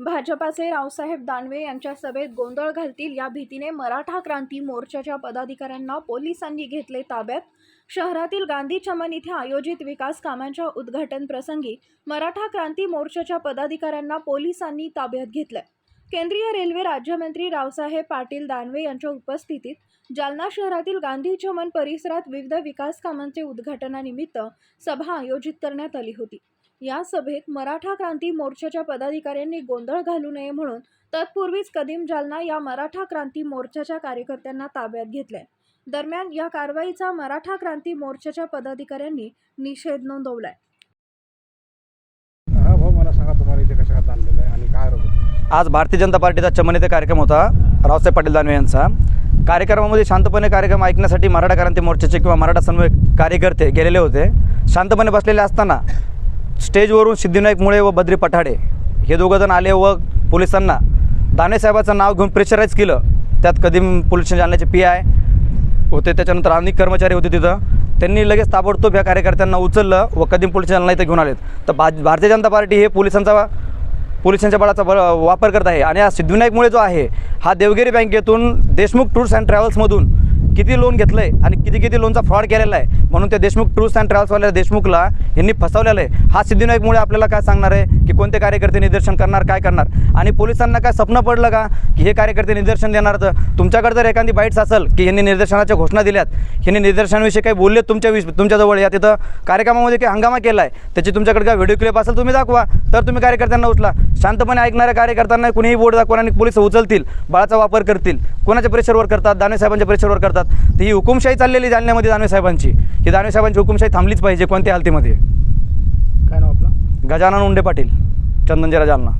भाजपाचे रावसाहेब दानवे यांच्या सभेत गोंधळ घालतील या भीतीने मराठा क्रांती मोर्चाच्या पदाधिकाऱ्यांना पोलिसांनी घेतले ताब्यात. शहरातील गांधी चमन इथे आयोजित विकास कामांच्या उद्घाटन प्रसंगी मराठा क्रांती मोर्चाच्या पदाधिकाऱ्यांना पोलिसांनी ताब्यात घेतलं केंद्रीय रेल्वे राज्यमंत्री रावसाहेब पाटील दानवे यांच्या उपस्थितीत जालना शहरातील गांधी चमन परिसरात विविध विकास कामांचे उद्घाटनानिमित्त सभा आयोजित करण्यात आली होती. या सभेत मराठा क्रांती मोर्चाच्या पदाधिकाऱ्यांनी गोंधळ घालू नये म्हणून तत्पूर्वीच कदीम जालना या मराठा क्रांती मोर्चाच्या कार्यकर्त्यांना ताब्यात घेतलंय. दरम्यान या कारवाईचा मराठा क्रांती मोर्चाच्या पदाधिकाऱ्यांनी निषेध नोंदवलाय. हा आज भारतीय जनता पार्टीचा चमन येथे कार्यक्रम होता. रावसाहेब पाटील दानवे यांचा. कार्यक्रमामध्ये शांतपणे कार्यक्रम ऐकण्यासाठी मराठा क्रांती मोर्चाचे किंवा मराठा समन्वय कार्यकर्ते गेलेले होते. शांतपणे बसलेले असताना स्टेजवरून सिद्धिविनायक मुळे व बद्री पठाडे हे दोघंजण आले व पोलिसांना दानेसाहेबाचं नाव घेऊन प्रेशराईज केलं. त्यात कदीम पोलीस स्टेशन जालन्याचे पी आय होते. त्याच्यानंतर अनेक कर्मचारी होते तिथं. त्यांनी लगेच ताबडतोब या कार्यकर्त्यांना उचललं व कदीम पोलीस नाही इथं घेऊन आलेत. तर भा भारतीय जनता पार्टी हे पोलिसांचा पोलिसांच्या बळाचा ब वापर करत आहे. आणि हा सिद्धिविनायकमुळे जो आहे हा देवगिरी बँकेतून देशमुख टूर्स अँड ट्रॅव्हल्समधून किती लोन घेतलं आहे आणि किती किती लोनचा फ्रॉड केलेला आहे म्हणून त्या देशमुख टूर्स अँड ट्रॅव्हल्सवाल्या देशमुखला यांनी फसवलेलं आहे. हा सिद्धिनायकमुळे आपल्याला काय सांगणार आहे? की कोणते कार्यकर्ते निदर्शन करणार काय करणार? आणि पोलिसांना काय स्वप्न पडलं का? की हे कार्यकर्ते निदर्शन देणार तर? तुमच्याकडे जर एखादी बाईट्स असेल की यांनी निदर्शनाच्या घोषणा दिल्यात यांनी निदर्शनाविषयी काही बोलले तुमच्या विष तुमच्याजवळ या तिथं कार्यक्रमामध्ये काही हंगामा केला आहे त्याची तुमच्याकडे काय व्हिडिओ क्लिप असेल तुम्ही दाखवा. तर तुम्ही कार्यकर्त्यांना उचला. शांतपणे ऐकणाऱ्या कार्यकर्त्यांना कुणीही बोर्ड दाखवा आणि पोलीस उचलतील बळाचा वापर करतील. कोणाच्या प्रेशरवर करतात? दानवे साहेबांच्या प्रेशरवर करतात. तर ही हुकुमशाही चाललेली जालन्यामध्ये दानवे साहेबांची ही दानवे साहेबांची हुकुमशाही थांबलीच पाहिजे कोणत्या हालतीमध्ये. काय नाव आपलं? गजानन उंडे पाटील चंदनजरा जालना.